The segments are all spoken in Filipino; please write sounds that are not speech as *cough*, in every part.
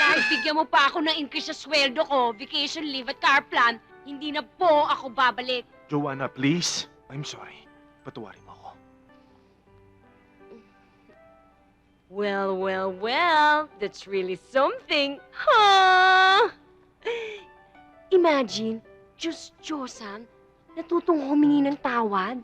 Kahit bigyan mo pa ako ng increase sa sweldo ko, vacation leave at car plan, hindi na po ako babalik. Joanna, please. I'm sorry. Patuwarin mo ako. Well, well, well, that's really something. Huh? Imagine, Diyos Diyosan, natutong humingi ng tawad.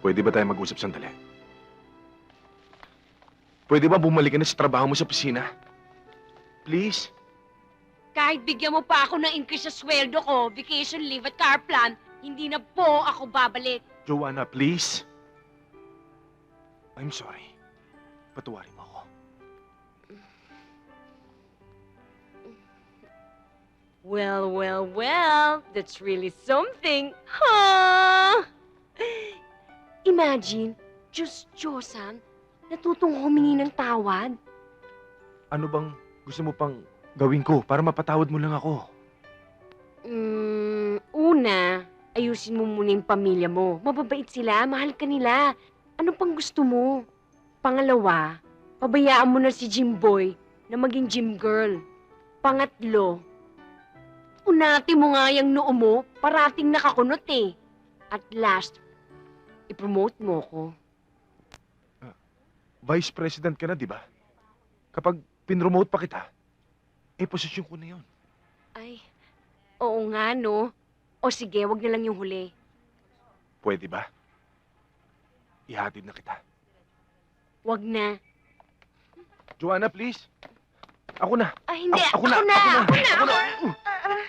Pwede ba tayo mag-usap sandali? Pwede ba bumalik ka na sa trabaho mo sa opisina? Please? Kahit bigyan mo pa ako ng increase sa sweldo ko, vacation leave at car plan, hindi na po ako babalik. Joanna, please? I'm sorry. Patuwarin mo ako. Well, well, well, that's really something. Huh? Imagine, Diyos Diyosan, natutong humingi ng tawad. Ano bang gusto mo pang gawin ko para mapatawad mo lang ako? Mm, una, ayusin mo muna yung pamilya mo. Mababait sila, mahal ka nila. Ano pang gusto mo? Pangalawa, pabayaan mo na si Jimboy na maging gym girl. Pangatlo, unati mo nga yung noo mo, parating nakakunot eh. At last, ipromote mo ko. Vice President ka na, di ba? Kapag pinromote pa kita, eh, posisyon ko na yun. Ay, oo nga no. O sige, wag na lang yung huli. Pwede ba? Ihatid na kita. Wag na. Joanna, please. Ako na. Ay, hindi. Ako- Ako, ako na, na. ako na, Ako na. ako na. Na. Ah,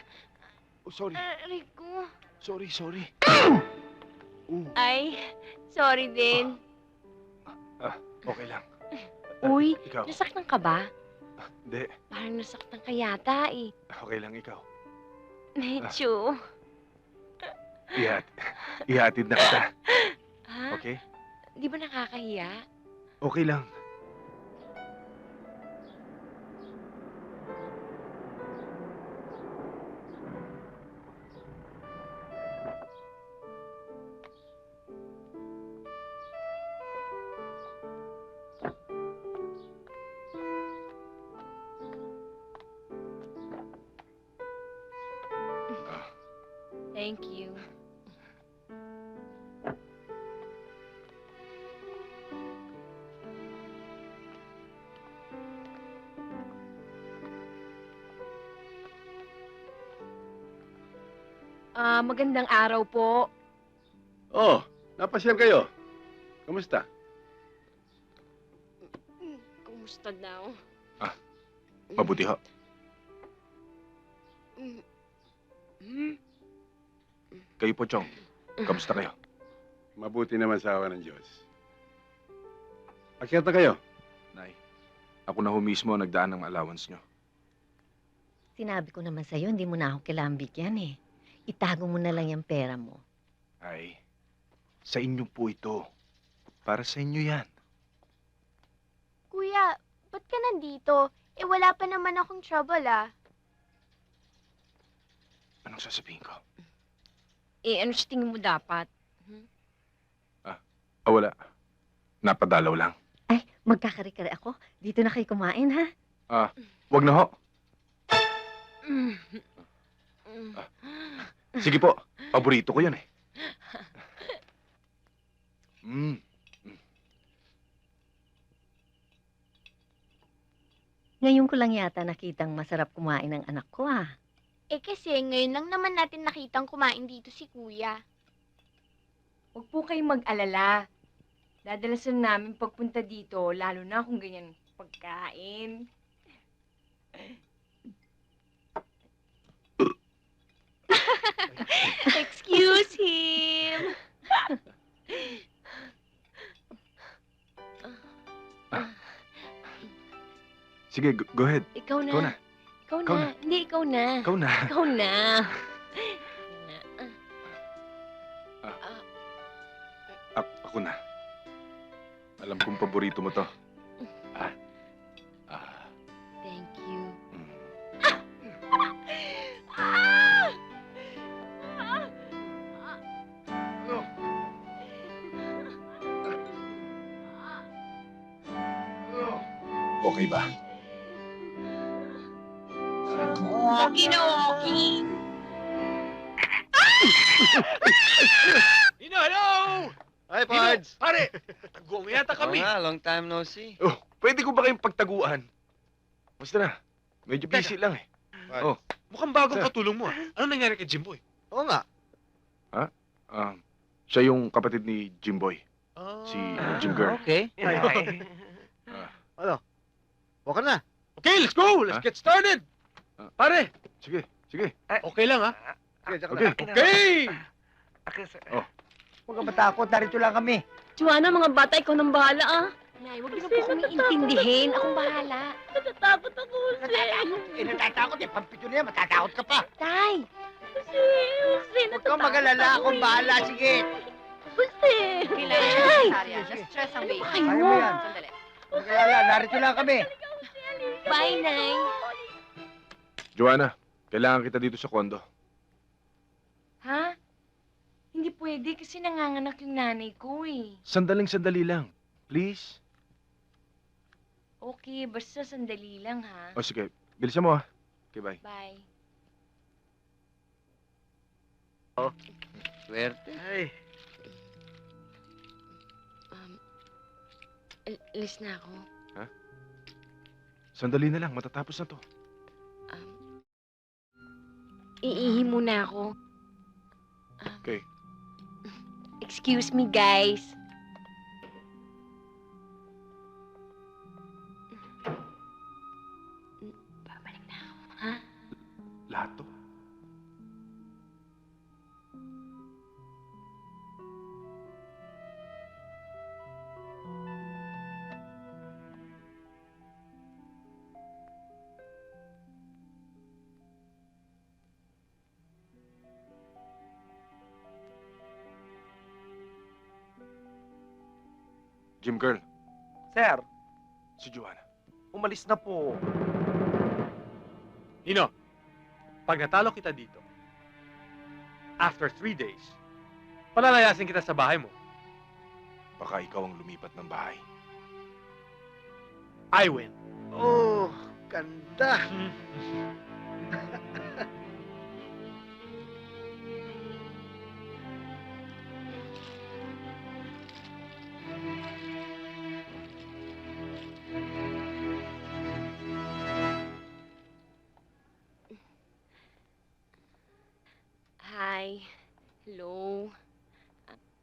Oh, sorry. ah, Rico. Sorry, sorry. *clears throat* Uh, Ay, sorry din. okay lang. Uy, Ikaw. nasaktan ka ba? Hindi. Parang nasaktan ka yata eh. Okay lang ikaw. Medyo. Ihat ihatid na kita. Ha? Okay? Di ba nakakahiya? Okay lang. Ah, magandang araw po. Oh, napasyal kayo. Kamusta? Kumusta daw? Mabuti ho. Mm. Hmm? Kayo po, Chong. Kamusta kayo? Mabuti naman sa awa ng Diyos. Akyat na kayo. Nay, ako na ho mismo ang nagdaan ng allowance nyo. Sinabi ko naman sa'yo, hindi mo na ako kailangan bigyan eh. Itago mo na lang yung pera mo. Ay, sa inyo po ito. Para sa inyo yan. Kuya, ba't ka nandito? Eh, wala pa naman akong trouble, ah. Anong sasabihin ko? Eh, ano sa tingin mo dapat? Ah, wala. Napadalaw lang. Ay, magkakari-kari ako. Dito na kayo kumain, ha? Wag na ho. Mm. Mm. Sige po, paborito ko yun eh. Mm. Ngayon ko lang yata nakitang masarap kumain ng anak ko ah. Eh kasi ngayon lang naman natin nakitang kumain dito si kuya. Huwag po kayong mag-alala. Dadalasan namin pagpunta dito, lalo na kung ganyan pagkain. Sige, go, go ahead. Ikaw na. Ikaw na. Ikaw Ikaw na. na. Hindi, ikaw na. Ikaw na. Ikaw na. *laughs* A- ako na. Alam kong paborito mo to. Ah. Ah. Thank you. Mm. Okay ba? Okay na okay. *laughs* Nino, hello! Hi, Nino, Pards! pare! *laughs* Taguan mo yata Oo kami. nga, long time no see. Oh, pwede ko ba kayong pagtaguan? Basta na. Medyo busy lang eh. Oh. Mukhang bagong Sir. katulong mo ah. Ano nangyari kay Jimboy? Oo nga. Um, siya yung kapatid ni Jimboy. Ah. Si Jim Girl. Okay. *laughs* ano? Huwag ka na. Okay, let's go! Let's Ha? get started! Ah. Pare, Sige, sige. okay lang ah. Okay, tsaka Okay. na. Okay! Huwag ka matakot, narito lang kami. Joanna, mga bata, ikaw nang bahala, ah. Nay, huwag niyo po kami intindihin. Akong bahala. Natatakot ako, Eh, natatakot eh. Pampito na yan, matatakot ka pa. Tay! Jose, Huwag kang magalala, akong bahala. Sige. Jose! Tay! Na-stress ang baby. Ay, Kaya mo. mo yan. Huwag magalala, narito lang kami. Bye, Nay. Joanna, kailangan kita dito sa kondo. Ha? Hindi pwede kasi nanganganak yung nanay ko, eh. Sandaling sandali lang. Please? Okay, basta sandali lang, ha? O sige, bilisan mo ah. Okay, bye. Bye. Swerte. Ay. Um, al- alis na ako. Sandali na lang, matatapos na to. Iihi muna ako. Okay. Excuse me, guys. Babalik na ako, ha? Lahat to. Jim Girl, Sir, si Joanna. umalis na po. Nino, pag natalo kita dito, after three days, palalayasin kita sa bahay mo. Baka ikaw ang lumipat ng bahay. I win. Oh, ganda. *laughs*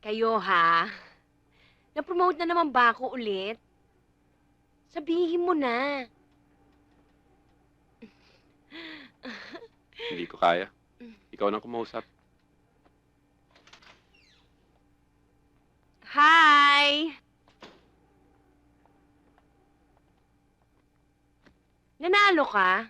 Kayo, ha? Na-promote na naman ba ako ulit? Sabihin mo na. Hindi ko kaya. Ikaw nang kumausap. Hi! Nanalo ka?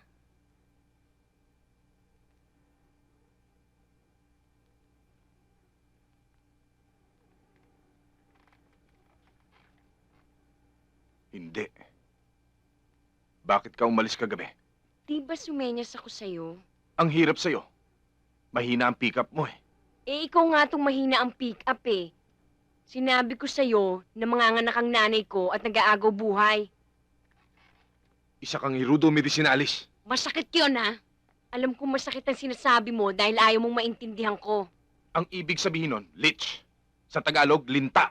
Hindi. Bakit ka umalis kagabi? Di ba sumenyas ako sa'yo? Ang hirap sa'yo. Mahina ang pick-up mo eh. Eh, ikaw nga tong mahina ang pick-up eh. Sinabi ko sa'yo na manganganak ang nanay ko at nag-aagaw buhay. Isa kang irudo medicinalis. Masakit yun, ha? Alam kong masakit ang sinasabi mo dahil ayaw mong maintindihan ko. Ang ibig sabihin nun, lich. Sa Tagalog, linta.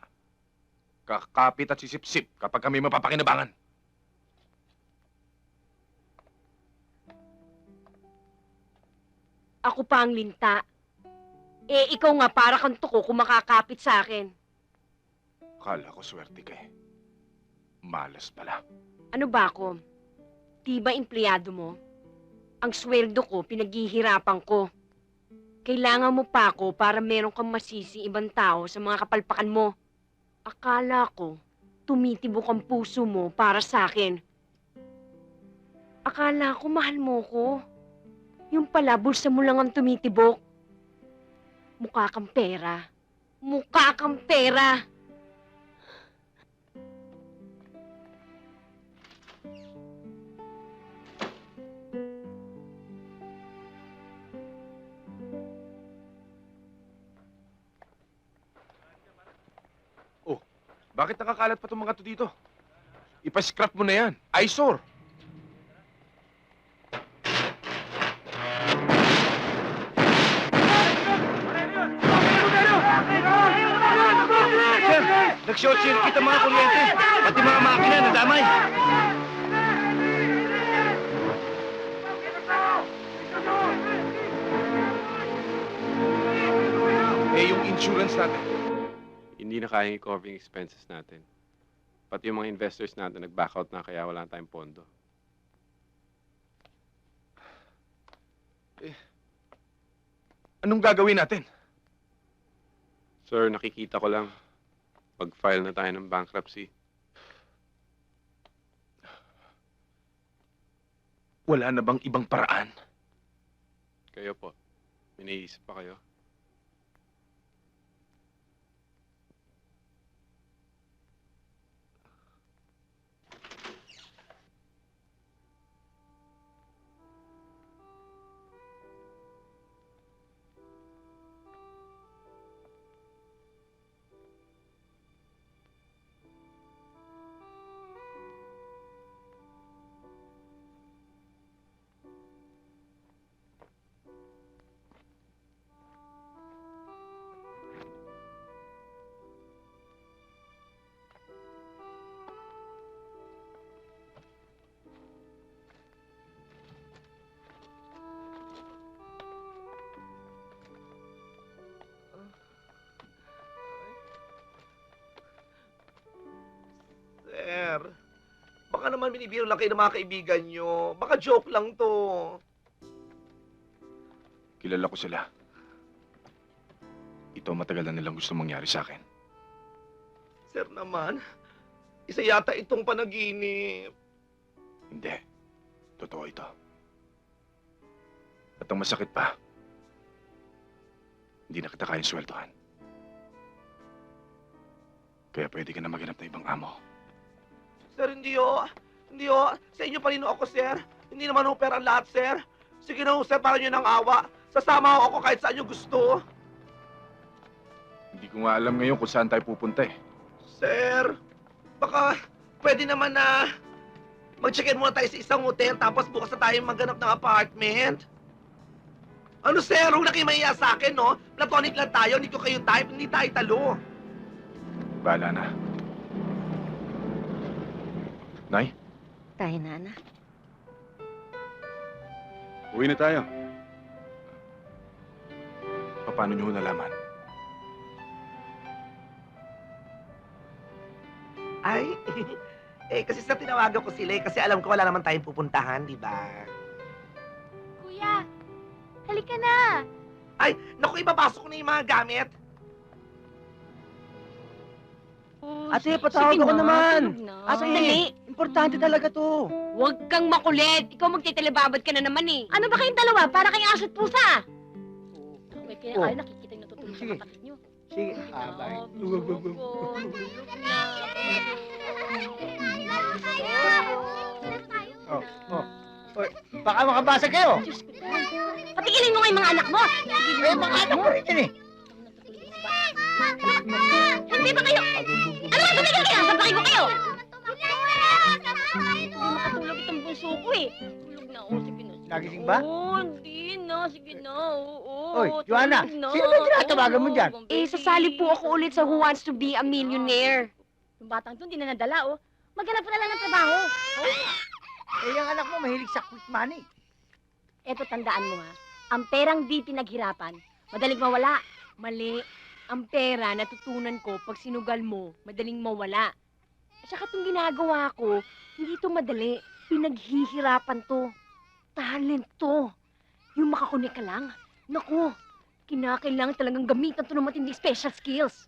Kakapit at sisip-sip kapag kami mapapakinabangan. Ako pa ang linta. Eh, ikaw nga para kang tuko kung makakapit sa akin. Kala ko swerte ka eh. Malas pala. Ano ba ako? Di ba empleyado mo? Ang sweldo ko, pinaghihirapan ko. Kailangan mo pa ako para meron kang masisi ibang tao sa mga kapalpakan mo. Akala ko, tumitibok ang puso mo para sa akin. Akala ko mahal mo ko. Yung pala, bulsa mo lang ang tumitibok. Mukha kang pera. Mukha kang pera. Bakit nakakalat pa itong mga to dito? Ipascrap mo na yan. Eyesore. Sir, nag-short circuit ang mga kuryente. Pati mga makina nadamay. Eh, yung insurance natin. Na i-cover yung expenses natin. Pati yung mga investors natin nag-back out na kaya wala na tayong pondo. Anong gagawin natin? Sir, nakikita ko lang. Pag-file na tayo ng bankruptcy. Wala na bang ibang paraan? Kayo po. May naisip pa kayo? Naman binibiro lang kayo ng mga kaibigan nyo. Baka joke lang to. Kilala ko sila. Ito ang matagal na nilang gusto mangyari sa akin. Sir naman, isa yata itong panaginip. Hindi. Totoo ito. At ang masakit pa, hindi na kita kayang sweldohan. Kaya pwede ka na maghanap ng ibang amo. Sir, hindi o. Hindi o. Sa inyo pa rin ho ako, sir. Hindi naman ho pera ang lahat, sir. Sige na ho, sir, para nyo ng awa. Sasama ho ako kahit saan nyo gusto. Hindi ko nga alam ngayon kung saan tayo pupunta eh. Sir, baka pwede naman na mag-check-in muna tayo sa isang hotel tapos bukas na tayo maghanap ng apartment. Ano sir, huwag na kayo mahiya sa akin, no? Platonic lang tayo, hindi ko kayo type, hindi tayo talo. Bahala na. Nay, Tayo na, anak. Uwi na tayo. paano niyo nalaman? Ay, *laughs* eh kasi sa tinawagan ko sila eh, kasi alam ko wala naman tayong pupuntahan, di ba? Kuya, halika na. Naku, ibabasok ko na yung mga gamit. Ate, patawag ako naman. Asa Dali. Importante talaga to. Huwag kang makulit. Ikaw magtitelebabad ka na naman eh. Ano ba kayong dalawa? Para kayong aso't pusa. Okay, kaya Oh. kayo nakikita yung natutulog sa Sige. kapatid nyo. Sige. Ah, wag, wag. Oh, oh. Baka makabasa kayo. Patigilin mo nga yung mga anak mo. Eh, mga anak ko rin yan eh. Hindi ba kayo? Ano ba tumigil kayo? Sampakin ko kayo. Hindi makatulog itong bunso ko eh. Tulog na ako si Pinos. Nagising ba? Oo, hindi na. Sige na, oo. Oy, Joanna, tulog na. sino ba tinatawagan mo Oo, dyan? Eh, sasali po ako ulit sa Who Wants to Be a Millionaire. Yung batang to, hindi na nadala, oh. Maghanap ka na lang ng trabaho. *laughs* Eh, yung anak mo mahilig sa quick money. Eto, tandaan mo, ha. Ang perang di pinaghirapan, madaling mawala. Mali. Ang pera, natutunan ko, pag sinugal mo, madaling mawala. At saka itong ginagawa ko, hindi to madali. Pinaghihirapan to. Talent to. Yung makakunik ka lang. Naku, kinakailangan talagang gamitan to ng matinding special skills.